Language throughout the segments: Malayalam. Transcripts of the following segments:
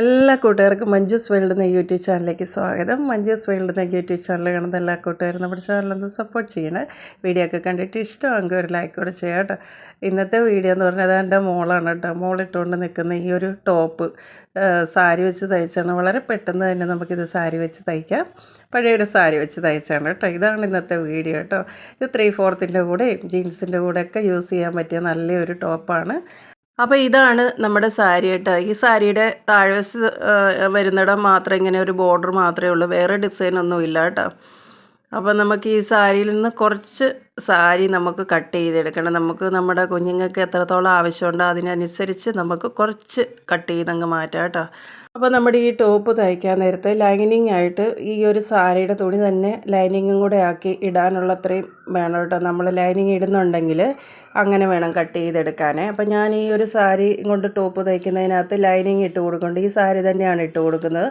എല്ലാ കൂട്ടുകാർക്കും മഞ്ജുസ് വേൾഡ് എന്ന യൂട്യൂബ് ചാനലിലേക്ക് സ്വാഗതം. മഞ്ജുസ് വേൾഡ് എന്ന യൂട്യൂബ് ചാനൽ കാണുന്ന എല്ലാ കൂട്ടുകാരും നമ്മുടെ ചാനലൊന്ന് സപ്പോർട്ട് ചെയ്യണേ. വീഡിയോ ഒക്കെ കണ്ടിട്ട് ഇഷ്ടമെങ്കിൽ ഒരു ലൈക്ക് കൂടെ ചെയ്യാം കേട്ടോ. ഇന്നത്തെ വീഡിയോ എന്ന് പറഞ്ഞാൽ അത് എന്റെ മോളാണ് കേട്ടോ. മോളിട്ടുകൊണ്ട് നിൽക്കുന്ന ഈ ഒരു ടോപ്പ് സാരി വെച്ച് തയ്ച്ചാണ്. വളരെ പെട്ടെന്ന് തന്നെ നമുക്കിത് സാരി വെച്ച് തയ്ക്കാം. പഴയൊരു സാരി വെച്ച് തയ്ച്ചാണ് കേട്ടോ. ഇതാണ് ഇന്നത്തെ വീഡിയോ കേട്ടോ. ഇത് ത്രീ ഫോർത്തിന്റെ കൂടെയും ജീൻസിന്റെ കൂടെയൊക്കെ യൂസ് ചെയ്യാൻ പറ്റിയ നല്ലൊരു ടോപ്പാണ് അപ്പോൾ ഇതാണ് നമ്മുടെ സാരി കേട്ടോ. ഈ സാരിയുടെ താഴ്വശത്ത് വരുന്നിടം മാത്രം ഇങ്ങനെ ഒരു ബോർഡർ മാത്രമേ ഉള്ളൂ. വേറെ ഡിസൈൻ ഒന്നും ഇല്ല കേട്ടോ. അപ്പോൾ നമുക്ക് ഈ സാരിയിൽ നിന്ന് കുറച്ച് സാരി നമുക്ക് കട്ട് ചെയ്തെടുക്കണം. നമുക്ക് നമ്മുടെ കുഞ്ഞുങ്ങൾക്ക് എത്രത്തോളം ആവശ്യമുണ്ടോ അതിനനുസരിച്ച് നമുക്ക് കുറച്ച് കട്ട് ചെയ്തങ്ങ് മാറ്റാം കേട്ടോ. അപ്പോൾ നമ്മുടെ ഈ ടോപ്പ് തയ്ക്കാൻ നേരത്തെ ലൈനിങ് ആയിട്ട് ഈ ഒരു സാരിയുടെ തുണി തന്നെ ലൈനിങ്ങും കൂടെ ആക്കി ഇടാനുള്ള അത്രയും വേണം കേട്ടോ. നമ്മൾ ലൈനിങ് ഇടുന്നുണ്ടെങ്കിൽ അങ്ങനെ വേണം കട്ട് ചെയ്തെടുക്കാൻ അപ്പോൾ ഞാൻ ഈ ഒരു സാരി കൊണ്ട് ടോപ്പ് തയ്ക്കുന്നതിനകത്ത് ലൈനിങ് ഇട്ട് കൊടുക്കുന്നുണ്ട്. ഈ സാരി തന്നെയാണ് ഇട്ട് കൊടുക്കുന്നത്.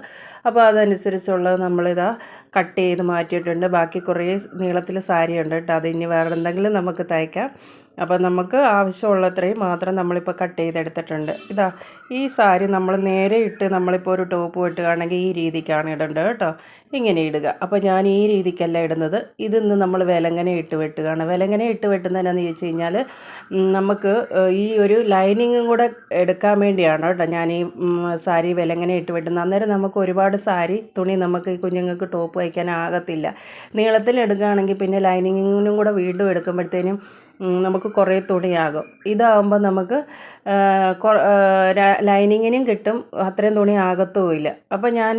അപ്പോൾ അതനുസരിച്ചുള്ളത് നമ്മളിതാ കട്ട് ചെയ്ത് മാറ്റിയിട്ടുണ്ട്. ബാക്കി കുറേ നീളത്തിൽ സാരി ഉണ്ട് കേട്ടോ. അത് ഇനി വേറെ എന്തെങ്കിലും നമുക്ക് തയ്ക്കാം. അപ്പോൾ നമുക്ക് ആവശ്യമുള്ളത്രയും മാത്രം നമ്മളിപ്പോൾ കട്ട് ചെയ്തെടുത്തിട്ടുണ്ട്. ഇതാ ഈ സാരി നമ്മൾ നേരെ ഇട്ട് നമ്മളിപ്പോൾ ഒരു ടോപ്പ് വെട്ടുകയാണെങ്കിൽ ഈ രീതിക്കാണ് ഇടേണ്ടത് കേട്ടോ. ഇങ്ങനെ ഇടുക. അപ്പോൾ ഞാൻ ഈ രീതിക്കല്ല ഇടുന്നത്. ഇതിന്ന് നമ്മൾ വിലങ്ങനെ ഇട്ട് വെട്ടുകയാണ്. വിലങ്ങനെ ഇട്ട് വെട്ടുന്നതെന്നു ചോദിച്ചു കഴിഞ്ഞാൽ നമുക്ക് ഈ ഒരു ലൈനിങ്ങും കൂടെ എടുക്കാൻ വേണ്ടിയാണ് കേട്ടോ ഞാൻ ഈ സാരി വിലങ്ങനെ ഇട്ട് വെട്ടുന്നത്. അന്നേരം നമുക്ക് ഒരുപാട് സാരി തുണി നമുക്ക് ഈ കുഞ്ഞുങ്ങൾക്ക് ടോപ്പ് വയ്ക്കാൻ ആകത്തില്ല. നീളത്തിൽ എടുക്കുകയാണെങ്കിൽ പിന്നെ ലൈനിങ്ങിനും കൂടെ വീണ്ടും എടുക്കുമ്പോഴത്തേനും നമുക്ക് കുറേ തുണിയാകും. ഇതാകുമ്പോൾ നമുക്ക് ലൈനിങ്ങിനും കിട്ടും. അത്രയും തുണി ആകത്തുമില്ല. അപ്പോൾ ഞാൻ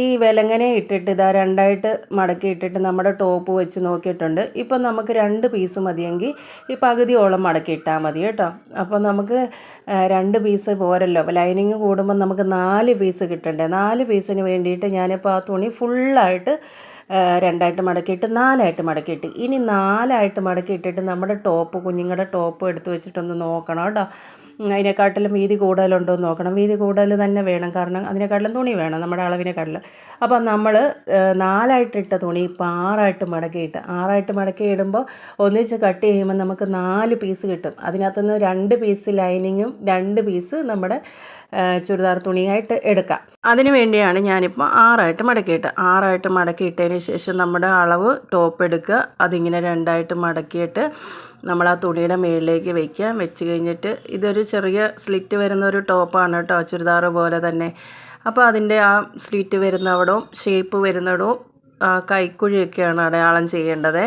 ഈ വിലങ്ങനെ ഇട്ടിട്ട് ഇതാ രണ്ടായിട്ട് മടക്കി ഇട്ടിട്ട് നമ്മുടെ ടോപ്പ് വെച്ച് നോക്കിയിട്ടുണ്ട്. ഇപ്പം നമുക്ക് രണ്ട് പീസ് മതിയെങ്കിൽ ഈ പകുതിയോളം മടക്കി ഇട്ടാൽ മതി കേട്ടോ. അപ്പോൾ നമുക്ക് രണ്ട് പീസ് പോരല്ലോ. അപ്പോൾ ലൈനിങ് കൂടുമ്പോൾ നമുക്ക് നാല് പീസ് കിട്ടണ്ടേ? നാല് പീസിന് വേണ്ടിയിട്ട് ഞാനിപ്പോൾ ആ തുണി ഫുള്ളായിട്ട് രണ്ടായിട്ട് മടക്കിയിട്ട് നാലായിട്ട് മടക്കിയിട്ട്. ഇനി നാലായിട്ട് മടക്കിയിട്ടിട്ട് നമ്മുടെ ടോപ്പ് കുഞ്ഞുങ്ങളുടെ ടോപ്പ് എടുത്ത് വെച്ചിട്ടൊന്ന് നോക്കണം കേട്ടോ. അതിനെക്കാട്ടിലും വീതി കൂടുതലുണ്ടോ എന്ന് നോക്കണം. വീതി കൂടുതൽ തന്നെ വേണം. കാരണം അതിനെക്കാട്ടിലും തുണി വേണം നമ്മുടെ അളവിനെക്കാട്ടിലും. അപ്പോൾ നമ്മൾ നാലായിട്ടിട്ട തുണി ഇപ്പോൾ ആറായിട്ട് മടക്കിയിട്ട് ആറായിട്ട് മടക്കി ഇടുമ്പോൾ ഒന്നിച്ച് കട്ട് ചെയ്യുമ്പോൾ നമുക്ക് നാല് പീസ് കിട്ടും. അതിനകത്തുനിന്ന് രണ്ട് പീസ് ലൈനിങ്ങും രണ്ട് പീസ് നമ്മുടെ ചുരിദാർ തുണിയായിട്ട് എടുക്കാം. അതിനു വേണ്ടിയാണ് ഞാനിപ്പോൾ ആറായിട്ട് മടക്കിയിട്ട് ആറായിട്ട് മടക്കിയിട്ടതിന് ശേഷം നമ്മുടെ അളവ് ടോപ്പ് എടുക്കുക. അതിങ്ങനെ രണ്ടായിട്ട് മടക്കിയിട്ട് നമ്മൾ ആ തുണിയുടെ മുകളിലേക്ക് വയ്ക്കുക വെച്ച് കഴിഞ്ഞിട്ട് ഇതൊരു ചെറിയ സ്ലിറ്റ് വരുന്ന ഒരു ടോപ്പാണ് കേട്ടോ ചുരിദാർ പോലെ തന്നെ. അപ്പോൾ അതിന്റെ ആ സ്ലിറ്റ് വരുന്നവിടവും ഷേപ്പ് വരുന്നിടവും കൈക്കുഴിയൊക്കെയാണ് അടയാളം ചെയ്യേണ്ടത്.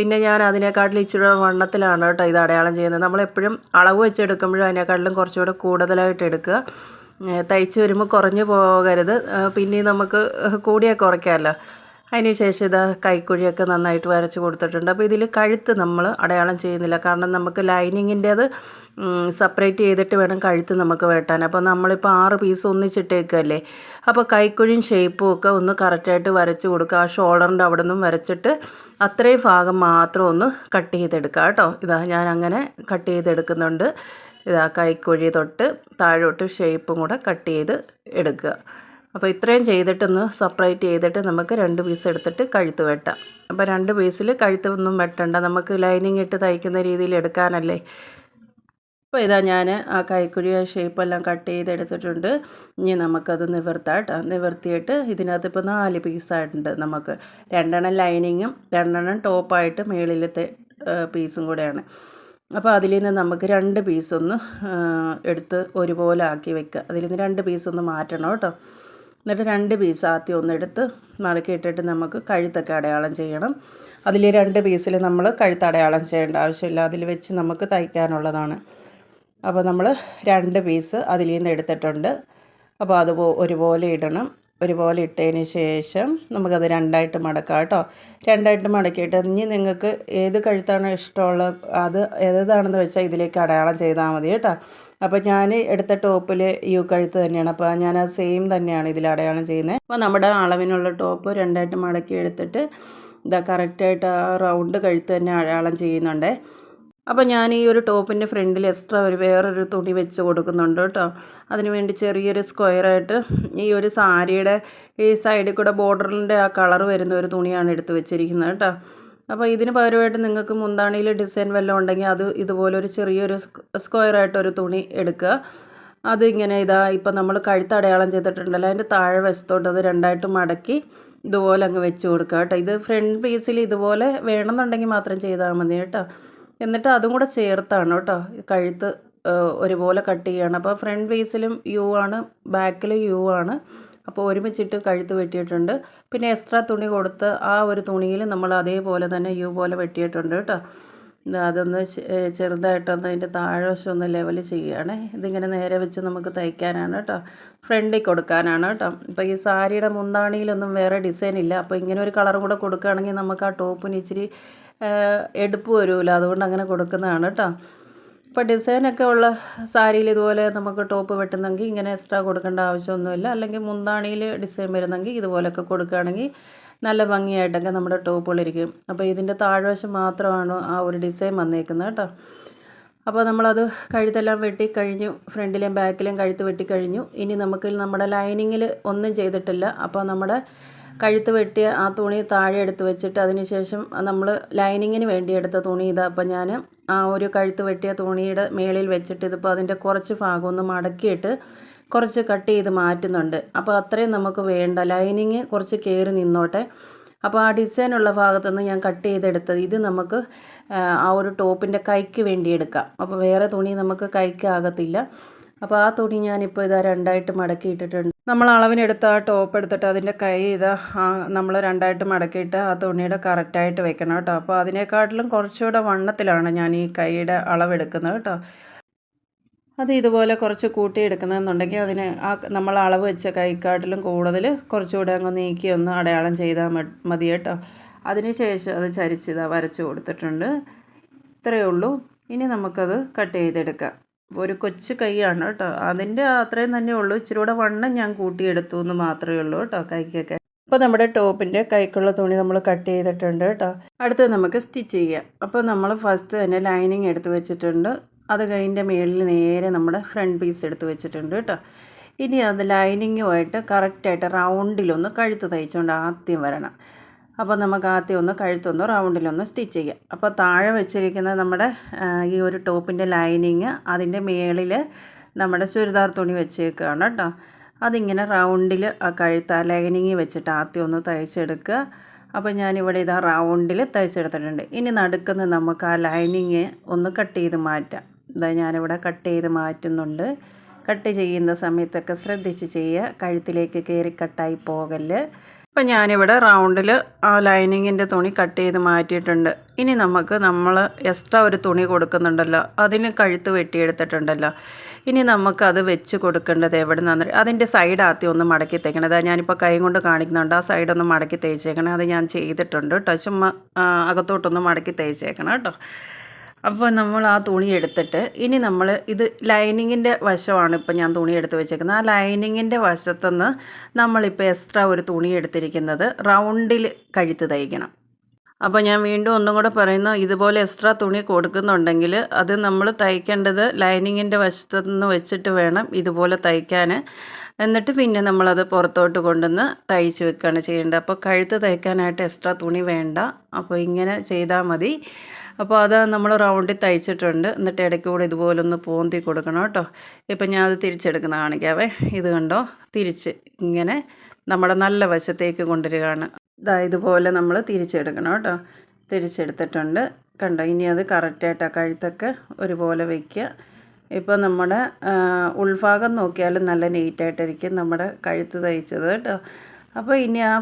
പിന്നെ ഞാൻ അതിനെക്കാട്ടിലും ഇച്ചിരി വണ്ണത്തിലാണ് കേട്ടോ ഇത് അടയാളം ചെയ്യുന്നത്. നമ്മളെപ്പോഴും അളവ് വെച്ചെടുക്കുമ്പോഴും അതിനേക്കാട്ടിലും കുറച്ചുകൂടെ കൂടുതലായിട്ട് എടുക്കുക. തയ്ച്ച് വരുമ്പോൾ കുറഞ്ഞു പോകരുത്. പിന്നെ നമുക്ക് കൂടിയാൽ കുറയ്ക്കാമല്ലോ അതിന് ശേഷം ഇത് കൈക്കുഴിയൊക്കെ നന്നായിട്ട് വരച്ച് കൊടുത്തിട്ടുണ്ട്. അപ്പോൾ ഇതിൽ കഴുത്ത് നമ്മൾ അടയാളം ചെയ്യുന്നില്ല. കാരണം നമുക്ക് ലൈനിങ്ങിന്റേത് സെപ്പറേറ്റ് ചെയ്തിട്ട് വേണം കഴുത്ത് നമുക്ക് വെട്ടാൻ. അപ്പോൾ നമ്മളിപ്പോൾ ആറ് പീസ് ഒന്നിച്ചിട്ടേക്കല്ലേ? അപ്പോൾ കൈക്കുഴിയും ഷേപ്പും ഒക്കെ ഒന്ന് കറക്റ്റായിട്ട് വരച്ച് കൊടുക്കുക. ആ ഷോൾഡറിന്റെ അവിടെ നിന്നും വരച്ചിട്ട് അത്രയും ഭാഗം മാത്രം ഒന്ന് കട്ട് ചെയ്തെടുക്കുക കേട്ടോ. ഇതാ ഞാൻ അങ്ങനെ കട്ട് ചെയ്തെടുക്കുന്നുണ്ട്. ഇതാ കൈക്കുഴി തൊട്ട് താഴോട്ട് ഷേപ്പും കൂടെ കട്ട് ചെയ്ത് എടുക്കുക. അപ്പോൾ ഇത്രയും ചെയ്തിട്ടൊന്ന് സെപ്പറേറ്റ് ചെയ്തിട്ട് നമുക്ക് രണ്ട് പീസ് എടുത്തിട്ട് കഴുത്ത് വെട്ടാം. അപ്പോൾ രണ്ട് പീസിൽ കഴുത്ത് ഒന്നും വെട്ടണ്ട. നമുക്ക് ലൈനിങ് ഇട്ട് തയ്ക്കുന്ന രീതിയിൽ എടുക്കാനല്ലേ? അപ്പോൾ ഇതാ ഞാൻ ആ കൈക്കുഴി ഷേപ്പെല്ലാം കട്ട് ചെയ്തെടുത്തിട്ടുണ്ട്. ഇനി നമുക്കത് നിവർത്താം കേട്ടോ. നിവർത്തിയിട്ട് ഇതിനകത്ത് ഇപ്പോൾ നാല് പീസായിട്ടുണ്ട് നമുക്ക്. രണ്ടെണ്ണം ലൈനിങ്ങും രണ്ടെണ്ണം ടോപ്പായിട്ട് മേളിലത്തെ പീസും കൂടെയാണ്. അപ്പോൾ അതിൽ നിന്ന് നമുക്ക് രണ്ട് പീസൊന്ന് എടുത്ത് ഒരുപോലെ ആക്കി വെക്കുക. അതിൽ നിന്ന് രണ്ട് പീസൊന്ന് മാറ്റണം കേട്ടോ. എന്നിട്ട് രണ്ട് പീസ് ആദ്യം ഒന്നെടുത്ത് മടക്കിയിട്ടിട്ട് നമുക്ക് കഴുത്തൊക്കെ അടയാളം ചെയ്യണം. അതിൽ രണ്ട് പീസിൽ നമ്മൾ കഴുത്ത് അടയാളം ചെയ്യേണ്ട ആവശ്യമില്ല. അതിൽ വെച്ച് നമുക്ക് തയ്ക്കാനുള്ളതാണ്. അപ്പോൾ നമ്മൾ രണ്ട് പീസ് അതിൽ നിന്ന് എടുത്തിട്ടുണ്ട്. അപ്പോൾ അത് ഒരുപോലെ ഇടണം. ഒരുപോലെ ഇട്ടതിന് ശേഷം നമുക്കത് രണ്ടായിട്ട് മടക്കാം കേട്ടോ. രണ്ടായിട്ട് മടക്കിയിട്ട് ഇനി നിങ്ങൾക്ക് ഏത് കഴുത്താണ് ഇഷ്ടമുള്ള അത് ഏതാണെന്ന് വെച്ചാൽ ഇതിലേക്ക് അടയാളം ചെയ്താൽ മതി കേട്ടോ. അപ്പോൾ ഞാൻ എടുത്ത ടോപ്പിൽ യു കഴുത്ത് തന്നെയാണ്. അപ്പോൾ ഞാൻ ആ സെയിം തന്നെയാണ് ഇതിൽ അടയാളം ചെയ്യുന്നത് അപ്പോൾ നമ്മുടെ അളവിനുള്ള ടോപ്പ് രണ്ടായിട്ട് മടക്കി എടുത്തിട്ട് ഇതാ കറക്റ്റായിട്ട് ആ റൗണ്ട് കഴുത്ത് തന്നെ അടയാളം ചെയ്യുന്നുണ്ട്. അപ്പോൾ ഞാൻ ഈ ഒരു ടോപ്പിന്റെ ഫ്രണ്ടിൽ എക്സ്ട്രാ ഒരു വേറൊരു തുണി വെച്ച് കൊടുക്കുന്നുണ്ട് കേട്ടോ. അതിനുവേണ്ടി ചെറിയൊരു സ്ക്വയറായിട്ട് ഈ ഒരു സാരിയുടെ ഈ സൈഡിൽ കൂടെ ബോർഡറിന്റെ ആ കളർ വരുന്ന ഒരു തുണിയാണ് എടുത്ത് വെച്ചിരിക്കുന്നത് കേട്ടോ. അപ്പോൾ ഇതിന് പകരമായിട്ട് നിങ്ങൾക്ക് മുന്താണിയിൽ ഡിസൈൻ വല്ലതും ഉണ്ടെങ്കിൽ അത് ഇതുപോലെ ഒരു ചെറിയൊരു സ്ക്വയറായിട്ടൊരു തുണി എടുക്കുക. അതിങ്ങനെ ഇതാ ഇപ്പം നമ്മൾ കഴുത്ത് അടയാളം ചെയ്തിട്ടുണ്ടല്ലോ അതിന്റെ താഴെ വശത്തോട്ട് അത് രണ്ടായിട്ട് മടക്കി ഇതുപോലെ അങ്ങ് വെച്ച് കൊടുക്കുക കേട്ടോ. ഇത് ഫ്രണ്ട് പീസിൽ ഇതുപോലെ വേണമെന്നുണ്ടെങ്കിൽ മാത്രം ചെയ്താൽ മതി കേട്ടോ. എന്നിട്ട് അതും കൂടെ ചേർത്താണ് കേട്ടോ കഴുത്ത് ഒരുപോലെ കട്ട് ചെയ്യണം. അപ്പോൾ ഫ്രണ്ട് പീസിലും യു ആണ് ബാക്കിലും യു ആണ്. അപ്പോൾ ഒരുമിച്ചിട്ട് കഴുത്ത് വെട്ടിയിട്ടുണ്ട്. പിന്നെ എക്സ്ട്രാ തുണി കൊടുത്ത് ആ ഒരു തുണിയിൽ നമ്മൾ അതേപോലെ തന്നെ യു പോലെ വെട്ടിയിട്ടുണ്ട് കേട്ടോ. അതൊന്ന് ചെറുതായിട്ടൊന്ന് അതിന്റെ താഴ്വശം ഒന്ന് ലെവൽ ചെയ്യുകയാണ്. ഇതിങ്ങനെ നേരെ വെച്ച് നമുക്ക് തയ്ക്കാനാണ് കേട്ടോ. ഫ്രണ്ടിൽ കൊടുക്കാനാണ് കേട്ടോ. ഇപ്പോൾ ഈ സാരിയുടെ മുന്താണിയിലൊന്നും വേറെ ഡിസൈൻ ഇല്ല. അപ്പോൾ ഇങ്ങനെ ഒരു കളറും കൂടെ കൊടുക്കുകയാണെങ്കിൽ നമുക്ക് ആ ടോപ്പിന് ഇച്ചിരി എടുപ്പ് വരുമല്ലോ അതുകൊണ്ട് അങ്ങനെ കൊടുക്കുന്നതാണ് കേട്ടോ. ഇപ്പോൾ ഡിസൈനൊക്കെ ഉള്ള സാരിയിൽ ഇതുപോലെ നമുക്ക് ടോപ്പ് വെട്ടുന്നെങ്കിൽ ഇങ്ങനെ എക്സ്ട്രാ കൊടുക്കേണ്ട ആവശ്യമൊന്നുമില്ല. അല്ലെങ്കിൽ മുന്താണിയിൽ ഡിസൈൻ വരുന്നെങ്കിൽ ഇതുപോലെയൊക്കെ കൊടുക്കുകയാണെങ്കിൽ നല്ല ഭംഗിയായിട്ടൊക്കെ നമ്മുടെ ടോപ്പുകളിരിക്കും അപ്പോൾ ഇതിന്റെ താഴ്വശം മാത്രമാണ് ആ ഒരു ഡിസൈൻ വന്നേക്കുന്നത് കേട്ടോ. അപ്പോൾ നമ്മളത് കഴുത്തെല്ലാം വെട്ടി കഴിഞ്ഞു ഫ്രണ്ടിലെയും ബാക്കിലെയും കഴുത്ത് വെട്ടി കഴിഞ്ഞു ഇനി നമുക്ക് നമ്മുടെ ലൈനിങ്ങിൽ ഒന്നും ചെയ്തിട്ടില്ല. അപ്പോൾ നമ്മുടെ കഴുത്ത് വെട്ടിയ ആ തുണി താഴെ എടുത്ത് വെച്ചിട്ട് അതിന് ശേഷം നമ്മൾ ലൈനിങ്ങിന് വേണ്ടി എടുത്ത തുണി ഇതാ അപ്പം ഞാൻ ആ ഒരു കഴുത്ത് വെട്ടിയ തുണിയുടെ മേളിൽ വെച്ചിട്ട് ഇതിപ്പോൾ അതിന്റെ കുറച്ച് ഭാഗം ഒന്ന് മടക്കിയിട്ട് കുറച്ച് കട്ട് ചെയ്ത് മാറ്റുന്നുണ്ട്. അപ്പോൾ അത്രയും നമുക്ക് വേണ്ട. ലൈനിങ് കുറച്ച് കയറി നിന്നോട്ടെ. അപ്പോൾ ആ ഡിസൈനുള്ള ഭാഗത്തുനിന്ന് ഞാൻ കട്ട് ചെയ്തെടുത്തത് ഇത് നമുക്ക് ആ ഒരു ടോപ്പിന്റെ കൈക്ക് വേണ്ടി എടുക്കാം. അപ്പോൾ വേറെ തുണി നമുക്ക് കൈക്ക് ആകത്തില്ല. അപ്പോൾ ആ തുണി ഞാനിപ്പോൾ ഇതാ രണ്ടായിട്ട് മടക്കി ഇട്ടിട്ടുണ്ട്. നമ്മൾ അളവിനെടുത്ത് ആ ടോപ്പ് എടുത്തിട്ട് അതിന്റെ കൈ ഇതാ നമ്മൾ രണ്ടായിട്ട് മടക്കിയിട്ട് ആ തുണിയുടെ കറക്റ്റായിട്ട് വെക്കണം കേട്ടോ. അപ്പോൾ അതിനേക്കാട്ടിലും കുറച്ചുകൂടെ വണ്ണത്തിലാണ് ഞാൻ ഈ കൈയുടെ അളവെടുക്കുന്നത് കേട്ടോ. അത് ഇതുപോലെ കുറച്ച് കൂട്ടിയെടുക്കുന്നതെന്നുണ്ടെങ്കിൽ അതിന് ആ നമ്മൾ അളവ് വെച്ച കൈക്കാട്ടിലും കൂടുതൽ കുറച്ചുകൂടെ അങ്ങ് നീക്കി ഒന്ന് അടയാളം ചെയ്താൽ മതി കേട്ടോ. അതിനുശേഷം അത് ചരിച്ചിതാ വരച്ച് കൊടുത്തിട്ടുണ്ട്. ഇത്രയേ ഉള്ളൂ. ഇനി നമുക്കത് കട്ട് ചെയ്തെടുക്കാം. ഒരു കൊച്ചു കൈയാണ് കേട്ടോ. അതിന്റെ അത്രയും തന്നെ ഉള്ളൂ. ഇച്ചിരി കൂടെ വണ്ണം ഞാൻ കൂട്ടിയെടുത്തു എന്ന് മാത്രമേ ഉള്ളൂ കേട്ടോ കൈക്കൊക്കെ. അപ്പോൾ നമ്മുടെ ടോപ്പിന്റെ കൈക്കുള്ള തുണി നമ്മൾ കട്ട് ചെയ്തിട്ടുണ്ട് കേട്ടോ. അടുത്ത് നമുക്ക് സ്റ്റിച്ച് ചെയ്യാം. അപ്പോൾ നമ്മൾ ഫസ്റ്റ് തന്നെ ലൈനിങ് എടുത്ത് വെച്ചിട്ടുണ്ട്. അത് കഴിഞ്ഞ മേളിൽ നേരെ നമ്മുടെ ഫ്രണ്ട് പീസ് എടുത്ത് വെച്ചിട്ടുണ്ട് കേട്ടോ. ഇനി അത് ലൈനിങ്ങുമായിട്ട് കറക്റ്റായിട്ട് റൗണ്ടിലൊന്ന് കഴുത്ത് തയ്ച്ചുകൊണ്ട് ആദ്യം വരണം. അപ്പോൾ നമുക്ക് ആദ്യം ഒന്ന് കഴുത്തൊന്ന് റൗണ്ടിലൊന്ന് സ്റ്റിച്ച് ചെയ്യാം. അപ്പോൾ താഴെ വെച്ചിരിക്കുന്ന നമ്മുടെ ഈ ഒരു ടോപ്പിന്റെ ലൈനിങ് അതിന്റെ മേളിൽ നമ്മുടെ ചുരിദാർ തുണി വെച്ചേക്കുകയാണ് കേട്ടോ. അതിങ്ങനെ റൗണ്ടിൽ ആ കഴുത്ത് ലൈനിങ് വെച്ചിട്ട് ആദ്യം ഒന്ന് തയ്ച്ചെടുക്കുക. അപ്പോൾ ഞാനിവിടെ ഇതാ റൗണ്ടിൽ തയ്ച്ചെടുത്തിട്ടുണ്ട്. ഇനി നടുക്കുന്ന നമുക്ക് ആ ലൈനിങ് ഒന്ന് കട്ട് ചെയ്ത് മാറ്റാം. ഇതാ ഞാനിവിടെ കട്ട് ചെയ്ത് മാറ്റുന്നുണ്ട്. കട്ട് ചെയ്യുന്ന സമയത്തൊക്കെ ശ്രദ്ധിച്ച് ചെയ്യുക. കഴുത്തിലേക്ക് കയറി കട്ടായി പോകല്ല് അപ്പം ഞാനിവിടെ റൗണ്ടിൽ ആ ലൈനിങ്ങിന്റെ തുണി കട്ട് ചെയ്ത് മാറ്റിയിട്ടുണ്ട്. ഇനി നമുക്ക് നമ്മൾ എക്സ്ട്രാ ഒരു തുണി കൊടുക്കുന്നുണ്ടല്ലോ. അതിന് കഴുത്ത് വെട്ടിയെടുത്തിട്ടുണ്ടല്ലോ. ഇനി നമുക്കത് വെച്ച് കൊടുക്കേണ്ടത് എവിടെ നിന്നാണ് അതിന്റെ സൈഡ് ആദ്യം ഒന്ന് മടക്കി തേക്കണം. അതായത് ഞാനിപ്പോൾ കൈ കൊണ്ട് കാണിക്കുന്നുണ്ട്. ആ സൈഡ് ഒന്ന് മടക്കി തേച്ചേക്കണം. അത് ഞാൻ ചെയ്തിട്ടുണ്ട് ചുമ്മാ അകത്തോട്ടൊന്ന് മടക്കി തേച്ചേക്കണം കേട്ടോ. അപ്പോൾ നമ്മൾ ആ തുണി എടുത്തിട്ട് ഇനി നമ്മൾ ഇത് ലൈനിങ്ങിന്റെ വശമാണ് ഇപ്പോൾ ഞാൻ തുണി എടുത്ത് വെച്ചേക്കുന്നത്. ആ ലൈനിങ്ങിന്റെ വശത്തുനിന്ന് നമ്മളിപ്പോൾ എക്സ്ട്രാ ഒരു തുണി എടുത്തിരിക്കുന്നത് റൗണ്ടിൽ കഴുത്ത് തയ്ക്കണം. അപ്പോൾ ഞാൻ വീണ്ടും ഒന്നും കൂടെ പറയുന്നു ഇതുപോലെ എക്സ്ട്രാ തുണി കൊടുക്കുന്നുണ്ടെങ്കിൽ അത് നമ്മൾ തയ്ക്കേണ്ടത് ലൈനിങ്ങിന്റെ വശത്തുനിന്ന് വെച്ചിട്ട് വേണം ഇതുപോലെ തയ്ക്കാൻ എന്നിട്ട് പിന്നെ നമ്മളത് പുറത്തോട്ട് കൊണ്ടുവന്ന് തയ്ച്ച് വെക്കുകയാണ് ചെയ്യേണ്ടത്. അപ്പോൾ കഴുത്ത് തയ്ക്കാനായിട്ട് എക്സ്ട്രാ തുണി വേണ്ട. അപ്പോൾ ഇങ്ങനെ ചെയ്താൽ മതി. അപ്പോൾ അത് നമ്മൾ റൗണ്ടിൽ തയ്ച്ചിട്ടുണ്ട്. എന്നിട്ട് ഇടയ്ക്ക് കൂടെ ഇതുപോലെ ഒന്ന് പോന്തി കൊടുക്കണം കേട്ടോ. ഇപ്പം ഞാൻ അത് തിരിച്ചെടുക്കുന്ന കാണിക്കാവേ. ഇത് കണ്ടോ? തിരിച്ച് ഇങ്ങനെ നമ്മുടെ നല്ല വശത്തേക്ക് കൊണ്ടുവരികയാണ്. ഇതാ ഇതുപോലെ നമ്മൾ തിരിച്ചെടുക്കണം കേട്ടോ. തിരിച്ചെടുത്തിട്ടുണ്ട്. കണ്ടോ? ഇനി അത് കറക്റ്റായിട്ട് ആ കഴുത്തൊക്കെ ഒരുപോലെ വയ്ക്കുക ഇപ്പോൾ നമ്മുടെ ഉൾഭാഗം നോക്കിയാലും നല്ല നീറ്റായിട്ടിരിക്കും നമ്മുടെ കഴുത്ത് തയ്ച്ചത് കേട്ടോ. അപ്പോൾ ഇനി ആ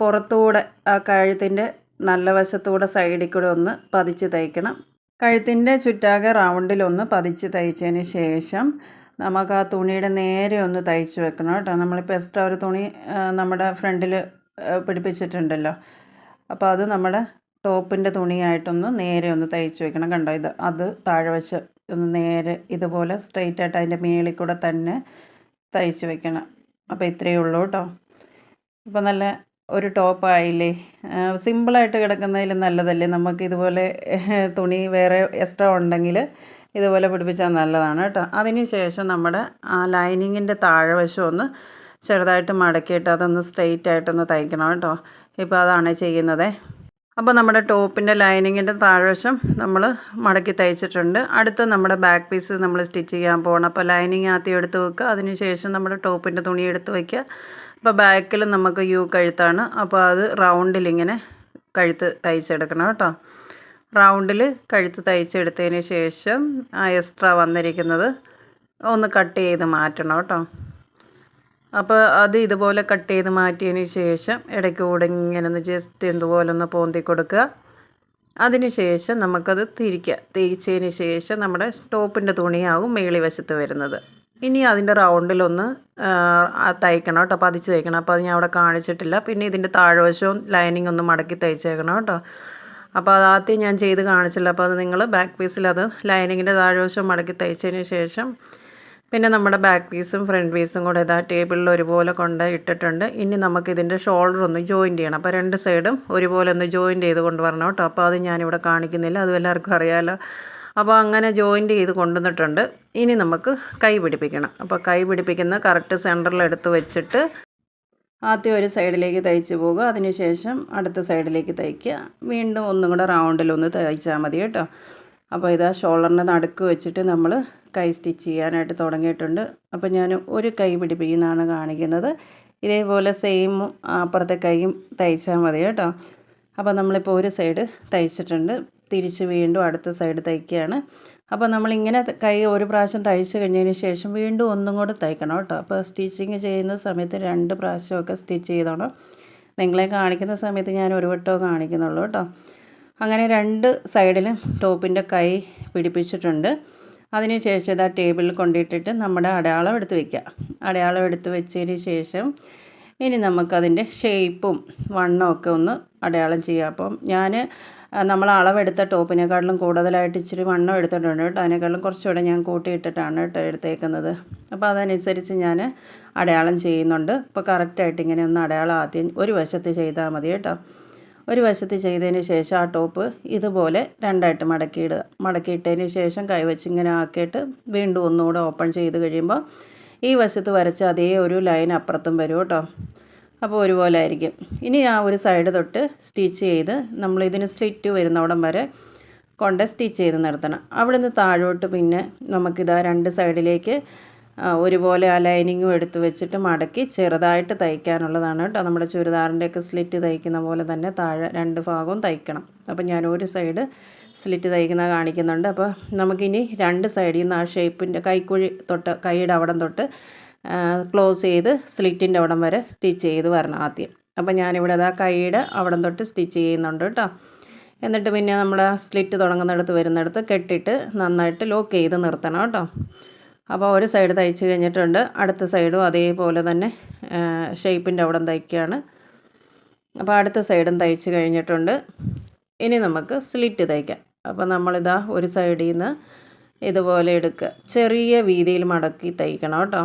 പുറത്തൂടെ ആ കഴുത്തിന്റെ നല്ല വശത്തൂടെ സൈഡിൽ കൂടെ ഒന്ന് പതിച്ച് തയ്ക്കണം കഴുത്തിന്റെ ചുറ്റാകെ റൗണ്ടിലൊന്ന് പതിച്ച് തയ്ച്ചതിന് ശേഷം നമുക്ക് ആ തുണിയുടെ നേരെ ഒന്ന് തയ്ച്ച് വെക്കണം കേട്ടോ. നമ്മളിപ്പോൾ എക്സ്ട്രാ ഒരു തുണി നമ്മുടെ ഫ്രണ്ടിൽ പിടിപ്പിച്ചിട്ടുണ്ടല്ലോ. അപ്പോൾ അത് നമ്മുടെ ടോപ്പിന്റെ തുണിയായിട്ടൊന്ന് നേരെ ഒന്ന് തയ്ച്ച് വെക്കണം. കണ്ടോ ഇത് അത് താഴെ വെച്ച് ഒന്ന് നേരെ ഇതുപോലെ സ്ട്രെയിറ്റ് ആയിട്ട് അതിന്റെ മേളിൽ കൂടെ തന്നെ തയ്ച്ച് വെക്കണം. അപ്പോൾ ഇത്രയേ ഉള്ളൂ കേട്ടോ. ഇപ്പോൾ നല്ല ഒരു ടോപ്പായില്ലേ സിമ്പിളായിട്ട് കിടക്കുന്നതിൽ നല്ലതല്ലേ? നമുക്ക് ഇതുപോലെ തുണി വേറെ എക്സ്ട്രാ ഉണ്ടെങ്കിൽ ഇതുപോലെ പിടിപ്പിച്ചാൽ നല്ലതാണ് കേട്ടോ. അതിനുശേഷം നമ്മുടെ ആ ലൈനിങ്ങിന്റെ താഴെവശം ഒന്ന് ചെറുതായിട്ട് മടക്കിയിട്ട് അതൊന്ന് സ്ട്രെയിറ്റ് ആയിട്ടൊന്ന് തയ്ക്കണം കേട്ടോ. ഇപ്പോൾ അതാണ് ചെയ്യുന്നത്. അപ്പോൾ നമ്മുടെ ടോപ്പിന്റെ ലൈനിങ്ങിന്റെ താഴ്വശം നമ്മൾ മടക്കി തയ്ച്ചിട്ടുണ്ട്. അടുത്ത നമ്മുടെ ബാക്ക് പീസ് നമ്മൾ സ്റ്റിച്ച് ചെയ്യാൻ പോകണം. അപ്പോൾ ലൈനിങ് ആദ്യം എടുത്ത് വെക്കുക. അതിനുശേഷം നമ്മുടെ ടോപ്പിന്റെ തുണി എടുത്ത് വയ്ക്കുക അപ്പോൾ ബാക്കിൽ നമുക്ക് യു കഴുത്താണ്. അപ്പോൾ അത് റൗണ്ടിൽ ഇങ്ങനെ കഴുത്ത് തയ്ച്ചെടുക്കണം കേട്ടോ. റൗണ്ടിൽ കഴുത്ത് തയ്ച്ചെടുത്തതിന് ശേഷം ആ എക്സ്ട്രാ വന്നിരിക്കുന്നത് ഒന്ന് കട്ട് ചെയ്ത് മാറ്റണം കേട്ടോ. അപ്പോൾ അത് ഇതുപോലെ കട്ട് ചെയ്ത് മാറ്റിയതിന് ശേഷം ഇടയ്ക്ക് കൂടെ ഇങ്ങനെ ഒന്ന് ജസ്റ്റ് ഇതുപോലെ ഒന്ന് പോന്തി കൊടുക്കുക. അതിന് ശേഷം നമുക്കത് തിരിക്കുക. തിരിച്ചതിന് ശേഷം നമ്മുടെ ടോപ്പിന്റെ തുണിയാകും മേളി വശത്ത് വരുന്നത്. ഇനി അതിന്റെ റൗണ്ടിലൊന്ന് തയ്ക്കണം കേട്ടോ പതിച്ച് തയ്ക്കണം. അപ്പോൾ അത് ഞാൻ അവിടെ കാണിച്ചിട്ടില്ല. പിന്നെ ഇതിന്റെ താഴ്വശവും ലൈനിങ് ഒന്ന് മടക്കി തയ്ച്ചേക്കണം കേട്ടോ. അപ്പോൾ അത് ആദ്യം ഞാൻ ചെയ്ത് കാണിച്ചില്ല. അപ്പോൾ അത് നിങ്ങൾ ബാക്ക് പീസിൽ അത് ലൈനിങ്ങിന്റെ താഴ്വശവും മടക്കി തയ്ച്ചതിന് ശേഷം പിന്നെ നമ്മുടെ ബാക്ക് പീസും ഫ്രണ്ട് പീസും കൂടെ ഇതാ ടേബിളിൽ ഒരുപോലെ കൊണ്ട് ഇട്ടിട്ടുണ്ട്. ഇനി നമുക്ക് ഇതിന്റെ ഷോൾഡർ ഒന്ന് ജോയിന്റ് ചെയ്യണം. അപ്പോൾ രണ്ട് സൈഡും ഒരുപോലെ ഒന്ന് ജോയിന്റ് ചെയ്ത് കൊണ്ടുവരണം കേട്ടോ. അപ്പോൾ അത് ഞാനിവിടെ കാണിക്കുന്നില്ല. അതും എല്ലാവർക്കും അറിയാമല്ലോ അപ്പോൾ അങ്ങനെ ജോയിന്റ് ചെയ്ത് കൊണ്ടുവന്നിട്ടുണ്ട്. ഇനി നമുക്ക് കൈ പിടിപ്പിക്കണം. അപ്പോൾ കൈ പിടിപ്പിക്കുന്ന കറക്റ്റ് സെന്ററിൽ എടുത്ത് വെച്ചിട്ട് ആദ്യം ഒരു സൈഡിലേക്ക് തയ്ച്ച് പോകുക അതിനുശേഷം അടുത്ത സൈഡിലേക്ക് തയ്ക്കുക. വീണ്ടും ഒന്നും കൂടെ റൗണ്ടിലൊന്ന് തയ്ച്ചാൽ മതി കേട്ടോ. അപ്പോൾ ഇതാ ഷോൾഡറിന് നടുക്ക് വെച്ചിട്ട് നമ്മൾ കൈ സ്റ്റിച്ച് ചെയ്യാനായിട്ട് തുടങ്ങിയിട്ടുണ്ട്. അപ്പോൾ ഞാൻ ഒരു കൈ പിടിപ്പിക്കുന്നതാണ് കാണിക്കുന്നത്. ഇതേപോലെ സെയിം അപ്പുറത്തെ കൈയും തയ്ച്ചാൽ മതി കേട്ടോ. അപ്പോൾ നമ്മളിപ്പോൾ ഒരു സൈഡ് തയ്ച്ചിട്ടുണ്ട്. തിരിച്ച് വീണ്ടും അടുത്ത സൈഡ് തയ്ക്കുകയാണ്. അപ്പോൾ നമ്മളിങ്ങനെ കൈ ഒരു പ്രാവശ്യം തയ്ച്ച് കഴിഞ്ഞതിന് ശേഷം വീണ്ടും ഒന്നും കൂടെ തയ്ക്കണം കേട്ടോ. അപ്പോൾ സ്റ്റിച്ചിങ് ചെയ്യുന്ന സമയത്ത് രണ്ട് പ്രാവശ്യമൊക്കെ സ്റ്റിച്ച് ചെയ്തോണം. നിങ്ങളെ കാണിക്കുന്ന സമയത്ത് ഞാൻ ഒരു വട്ടമോ കാണിക്കുന്നുള്ളൂ കേട്ടോ. അങ്ങനെ രണ്ട് സൈഡിലും ടോപ്പിന്റെ കൈ പിടിപ്പിച്ചിട്ടുണ്ട്. അതിന് ശേഷം ആ ടേബിളിൽ കൊണ്ടിട്ടിട്ട് നമ്മുടെ അടയാളം എടുത്ത് വയ്ക്കുക അടയാളം എടുത്ത് വെച്ചതിന് ശേഷം ഇനി നമുക്കതിന്റെ ഷേപ്പും വണ്ണമൊക്കെ ഒന്ന് അടയാളം ചെയ്യാം. അപ്പം ഞാൻ നമ്മൾ അളവെടുത്ത ടോപ്പിനെക്കാട്ടിലും കൂടുതലായിട്ട് ഇച്ചിരി വണ്ണം എടുത്തിട്ടുണ്ട് കേട്ടോ. അതിനേക്കാളും കുറച്ചുകൂടെ ഞാൻ കൂട്ടിയിട്ടിട്ടാണ് കേട്ടോ എടുത്തേക്കുന്നത്. അപ്പോൾ അതനുസരിച്ച് ഞാൻ അടയാളം ചെയ്യുന്നുണ്ട്. ഇപ്പോൾ കറക്റ്റായിട്ട് ഇങ്ങനെ ഒന്ന് അടയാളം ആദ്യം ഒരു വശത്ത് ചെയ്താൽ മതി കേട്ടോ. ഒരു വശത്ത് ചെയ്തതിന് ശേഷം ആ ടോപ്പ് ഇതുപോലെ രണ്ടായിട്ട് മടക്കിയിടുക. മടക്കിയിട്ടതിന് ശേഷം കൈവച്ച് ഇങ്ങനെ ആക്കിയിട്ട് വീണ്ടും ഒന്നുകൂടെ ഓപ്പൺ ചെയ്ത് കഴിയുമ്പോൾ ഈ വശത്ത് വരച്ച അതേ ഒരു ലൈൻ അപ്പുറത്തും വരും കേട്ടോ. അപ്പോൾ ഒരുപോലെ ആയിരിക്കും. ഇനി ആ ഒരു സൈഡ് തൊട്ട് സ്റ്റിച്ച് ചെയ്ത് നമ്മൾ ഇതിന് സ്ലിറ്റ് വരുന്നവിടം വരെ കൊണ്ട് സ്റ്റിച്ച് ചെയ്ത് നിർത്തണം. അവിടെ നിന്ന് താഴോട്ട് പിന്നെ നമുക്കിതാ രണ്ട് സൈഡിലേക്ക് ഒരുപോലെ ആ ലൈനിങ്ങും എടുത്ത് വെച്ചിട്ട് മടക്കി ചെറുതായിട്ട് തയ്ക്കാനുള്ളതാണ് കേട്ടോ. നമ്മുടെ ചുരിദാറിന്റെയൊക്കെ സ്ലിറ്റ് തയ്ക്കുന്ന പോലെ തന്നെ താഴെ രണ്ട് ഭാഗവും തയ്ക്കണം. അപ്പോൾ ഞാൻ ഒരു സൈഡ് സ്ലിറ്റ് തയ്ക്കുന്ന കാണിക്കുന്നുണ്ട്. അപ്പോൾ നമുക്കിനി രണ്ട് സൈഡിൽ നിന്ന് ആ ഷേപ്പിന്റെ കൈക്കുഴി തൊട്ട് കൈയുടെ അവിടം തൊട്ട് ക്ലോസ് ചെയ്ത് സ്ലിറ്റിന്റെ അവിടം വരെ സ്റ്റിച്ച് ചെയ്ത് വരണം ആദ്യം. അപ്പോൾ ഞാനിവിടെ അതാ കൈയുടെ അവിടം തൊട്ട് സ്റ്റിച്ച് ചെയ്യുന്നുണ്ട് കേട്ടോ എന്നിട്ട് പിന്നെ നമ്മൾ സ്ലിറ്റ് തുടങ്ങുന്നിടത്ത് വരുന്നിടത്ത് കെട്ടിട്ട് നന്നായിട്ട് ലോക്ക് ചെയ്ത് നിർത്തണം കേട്ടോ അപ്പോൾ ഒരു സൈഡ് തയ്ച്ച് കഴിഞ്ഞിട്ടുണ്ട്. അടുത്ത സൈഡും അതേപോലെ തന്നെ ഷേപ്പിന്റെ അവിടം തയ്ക്കുകയാണ് അപ്പോൾ അടുത്ത സൈഡും തയ്ച്ച് കഴിഞ്ഞിട്ടുണ്ട്. ഇനി നമുക്ക് സ്ലിറ്റ് തയ്ക്കാം. അപ്പോൾ നമ്മളിതാ ഒരു സൈഡിൽ നിന്ന് ഇതുപോലെ എടുക്കുക ചെറിയ വീതിയിൽ മടക്കി തയ്ക്കണം കേട്ടോ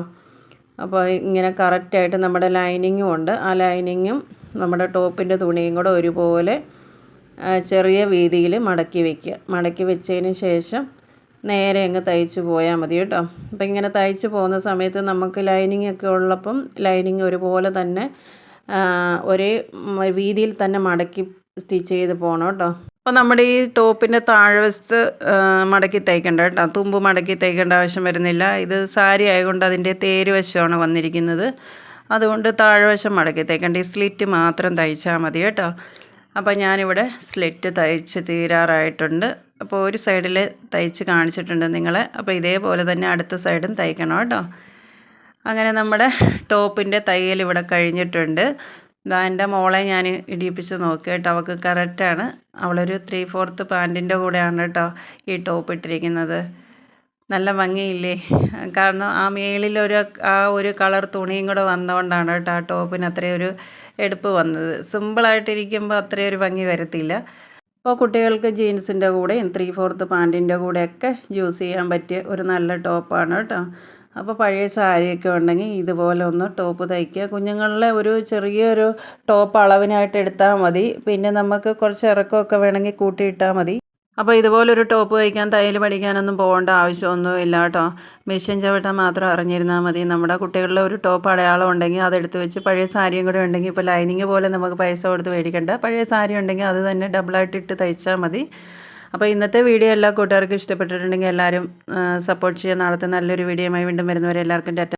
അപ്പോൾ ഇങ്ങനെ കറക്റ്റായിട്ട് നമ്മുടെ ലൈനിങ്ങും ഉണ്ട്. ആ ലൈനിങ്ങും നമ്മുടെ ടോപ്പിന്റെ തുണിയും കൂടെ ഒരുപോലെ ചെറിയ വീതിയിൽ മടക്കി വയ്ക്കുക മടക്കി വെച്ചതിന് ശേഷം നേരെ അങ്ങ് തയ്ച്ച് പോയാൽ മതി കേട്ടോ. അപ്പം ഇങ്ങനെ തയ്ച്ച് പോകുന്ന സമയത്ത് നമുക്ക് ലൈനിങ് ഒക്കെ ഉള്ളപ്പം ലൈനിങ് ഒരുപോലെ തന്നെ ഒരേ വീതിയിൽ തന്നെ മടക്കി സ്റ്റിച്ച് ചെയ്ത് പോകണം കേട്ടോ. അപ്പോൾ നമ്മുടെ ഈ ടോപ്പിന്റെ താഴ്വശത്ത് മടക്കി തയ്ക്കേണ്ട കേട്ടോ. തുമ്പ് മടക്കി തയ്ക്കേണ്ട ആവശ്യം വരുന്നില്ല. ഇത് സാരി ആയതുകൊണ്ട് അതിന്റെ തേര് വശമാണ് വന്നിരിക്കുന്നത്. അതുകൊണ്ട് താഴ്വശം മടക്കി തയ്ക്കേണ്ട ഈ സ്ലിറ്റ് മാത്രം തയ്ച്ചാൽ മതി കേട്ടോ. അപ്പോൾ ഞാനിവിടെ സ്ലിറ്റ് തയ്ച്ച് തീരാറായിട്ടുണ്ട്. അപ്പോൾ ഒരു സൈഡിൽ തയ്ച്ച് കാണിച്ചിട്ടുണ്ട് നിങ്ങളെ. അപ്പോൾ ഇതേപോലെ തന്നെ അടുത്ത സൈഡും തയ്ക്കണം കേട്ടോ. അങ്ങനെ നമ്മുടെ ടോപ്പിന്റെ തയ്യൽ ഇവിടെ കഴിഞ്ഞിട്ടുണ്ട്. ഇതാ എന്റെ മോളെ ഞാൻ ഇടിയിപ്പിച്ച് നോക്കി കേട്ടോ. അവൾക്ക് കറക്റ്റാണ് അവളൊരു ത്രീ ഫോർത്ത് പാന്റിന്റെ കൂടെയാണ് കേട്ടോ ഈ ടോപ്പ് ഇട്ടിരിക്കുന്നത്. നല്ല ഭംഗിയില്ലേ? കാരണം ആ മേളിലൊരു ആ ഒരു കളർ തുണിയും കൂടെ വന്നതുകൊണ്ടാണ് കേട്ടോ ആ ടോപ്പിന് അത്രയൊരു എടുപ്പ് വന്നത്. സിമ്പിളായിട്ടിരിക്കുമ്പോൾ ഒരു ഭംഗി വരത്തില്ല. അപ്പോൾ കുട്ടികൾക്ക് ജീൻസിന്റെ കൂടെയും ത്രീ ഫോർത്ത് പാന്റിന്റെ കൂടെയൊക്കെ യൂസ് ചെയ്യാൻ പറ്റിയ ഒരു നല്ല ടോപ്പാണ് കേട്ടോ. അപ്പോൾ പഴയ സാരിയൊക്കെ ഉണ്ടെങ്കിൽ ഇതുപോലെ ഒന്ന് ടോപ്പ് തയ്ക്കുക. കുഞ്ഞുങ്ങളിലെ ഒരു ചെറിയൊരു ടോപ്പ് അളവിനായിട്ട് എടുത്താൽ മതി. പിന്നെ നമുക്ക് കുറച്ച് ഇറക്കമൊക്കെ വേണമെങ്കിൽ കൂട്ടിയിട്ടാൽ മതി. അപ്പോൾ ഇതുപോലൊരു ടോപ്പ് തയ്ക്കാൻ തയ്യൽ പഠിക്കാനൊന്നും പോകേണ്ട ആവശ്യമൊന്നും ഇല്ല കേട്ടോ. മെഷീൻ ചവിട്ടാൻ മാത്രം അറിഞ്ഞിരുന്നാൽ മതി. നമ്മുടെ കുട്ടികളുടെ ഒരു ടോപ്പ് അടയാളം ഉണ്ടെങ്കിൽ അതെടുത്ത് വെച്ച് പഴയ സാരിയും കൂടെ ഉണ്ടെങ്കിൽ ഇപ്പോൾ ലൈനിങ് പോലെ നമുക്ക് പൈസ കൊടുത്ത് മേടിക്കേണ്ട. പഴയ സാരി ഉണ്ടെങ്കിൽ അത് തന്നെ ഡബിളായിട്ട് ഇട്ട് തയ്ച്ചാൽ മതി. അപ്പോൾ ഇന്നത്തെ വീഡിയോ എല്ലാ കൂട്ടുകാർക്കും ഇഷ്ടപ്പെട്ടിട്ടുണ്ടെങ്കിൽ എല്ലാവരും സപ്പോർട്ട് ചെയ്യാൻ നാളത്തെ നല്ലൊരു വീഡിയോയുമായി വീണ്ടും വരുന്നവരെ എല്ലാവർക്കും ടാറ്റ